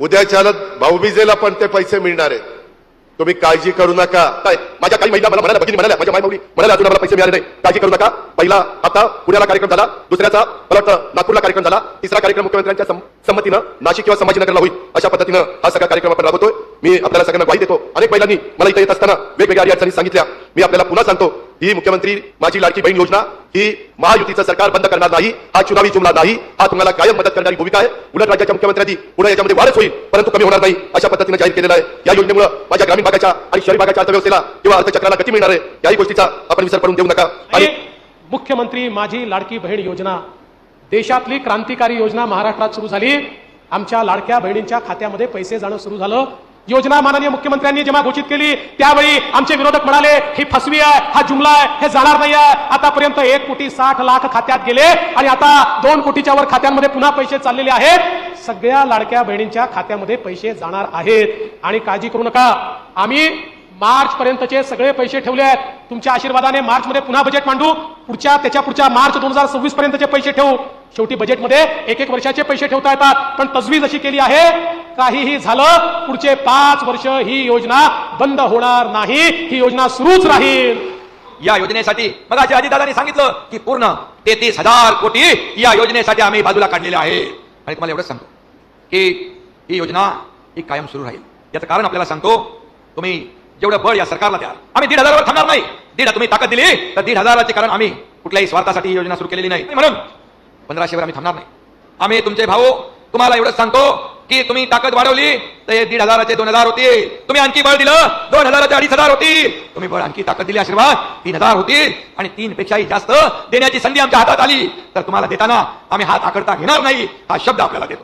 उद्याच्या भाऊबीजेला पण ते पैसे मिळणार आहेत. तुम्ही काळजी करू नका. काय माझ्या काही महिला मला म्हणाल्या भगिनी म्हणाल्या माझ्या मायमाऊली म्हणाल्या अजून मला पैसे मिळाले नाही. काळजी करू नका. पहिला आता पुण्याला कार्यक्रम झाला दुसऱ्याचा मला वाटतं नागपूरला कार्यक्रम झाला तिसरा कार्यक्रम मुख्यमंत्र्यांच्या संमतीनं नाशिक किंवा संभाजीनगरला होईल. अशा पद्धतीनं हा सगळा कार्यक्रम आपण राबवतोय. मी आपल्याला सगळ्यांना ग्वाही देतो. अनेक महिलांनी मला इथे येत असताना वेगवेगळ्या अडचणी सांगितल्या. मी आपल्याला पुन्हा सांगतो ही मुख्यमंत्री माझी लाडकी बहीण योजना ही महायुतीचं सरकार बंद करणार नाही हा चुनावी जुमला नाही हा तुम्हाला कायम मदत करणारी भूमिका आहे. उलट राज्याच्या मुख्यमंत्र्यांनी पुढे याच्यामध्ये वाढच होईल परंतु कमी होणार नाही अशा पद्धतीने जाहीर केलेलं आहे. या योजनेमुळे माझ्या ग्रामीण भागाच्या आणि शहरी भागाच्या अर्थव्यवस्थेला किंवा अर्थचक्राला गती मिळणार आहे. याही गोष्टीचा आपण विसर पडून देऊ नका. आणि आणि मुख्यमंत्री माझी लाडकी बहीण योजना देशातली क्रांतिकारी योजना महाराष्ट्रात सुरू झाली. आमच्या लाडक्या बहिणींच्या खात्यामध्ये पैसे जाणं सुरू झालं. योजना माननीय मुख्यमंत्र्यांनी जेव्हा घोषित केली त्यावेळी आमचे विरोधक म्हणाले ही फसवी आहे हा जुमला आहे हे जाणार नाही आहे आतापर्यंत एक कोटी साठ लाख खात्यात गेले आणि आता दोन कोटीच्या वर खात्यांमध्ये पुन्हा पैसे चाललेले आहेत. सगळ्या लाडक्या बहिणींच्या खात्यामध्ये पैसे जाणार आहेत. आणि काळजी करू नका. आम्ही मार्च पर्यंतचे सगळे पैसे ठेवले आहेत. तुमच्या आशीर्वादाने मार्च मध्ये पुन्हा बजेट मांडू. पुढच्या त्याच्या पुढच्या मार्च दोन हजार सव्वीस पर्यंतचे पैसे ठेवू. शेवटी बजेटमध्ये एक एक वर्षाचे पैसे ठेवता येतात. पण तजवीज अशी केली आहे काहीही झालं पुढचे पाच वर्ष ही योजना बंद होणार नाही. ही योजना सुरूच राहील. या योजनेसाठी मग अजितदादांनी सांगितलं की पूर्ण तेहतीस हजार कोटी या योजनेसाठी आम्ही बाजूला काढलेले आहे. आणि तुम्हाला एवढंच सांगतो की ही योजना ही कायम सुरू राहील. याचं कारण आपल्याला सांगतो तुम्ही जेवढं बळ या सरकारला द्याल आम्ही दीड हजारावर थांबणार नाही. दीड तुम्ही ताकद दिली तर दीड हजाराचे कारण आम्ही कुठल्याही स्वार्थासाठी ही योजना सुरू केलेली नाही. म्हणून पंधराशेवर आम्ही थांबणार नाही. आम्ही तुमचे भाऊ तुम्हाला एवढंच सांगतो की तुम्ही ताकद वाढवली तर हे दीड हजाराचे दोन हजार होतील तुम्ही आणखी बळ दिलं दोन हजाराचे अडीच हजार होतील तुम्ही बळ आणखी ताकद दिली आशीर्वाद तीन हजार होतील आणि तीन पेक्षाही जास्त देण्याची संधी आमच्या हातात आली. तर तुम्हाला देताना आम्ही हात आकडता घेणार नाही हा शब्द आपल्याला देतो.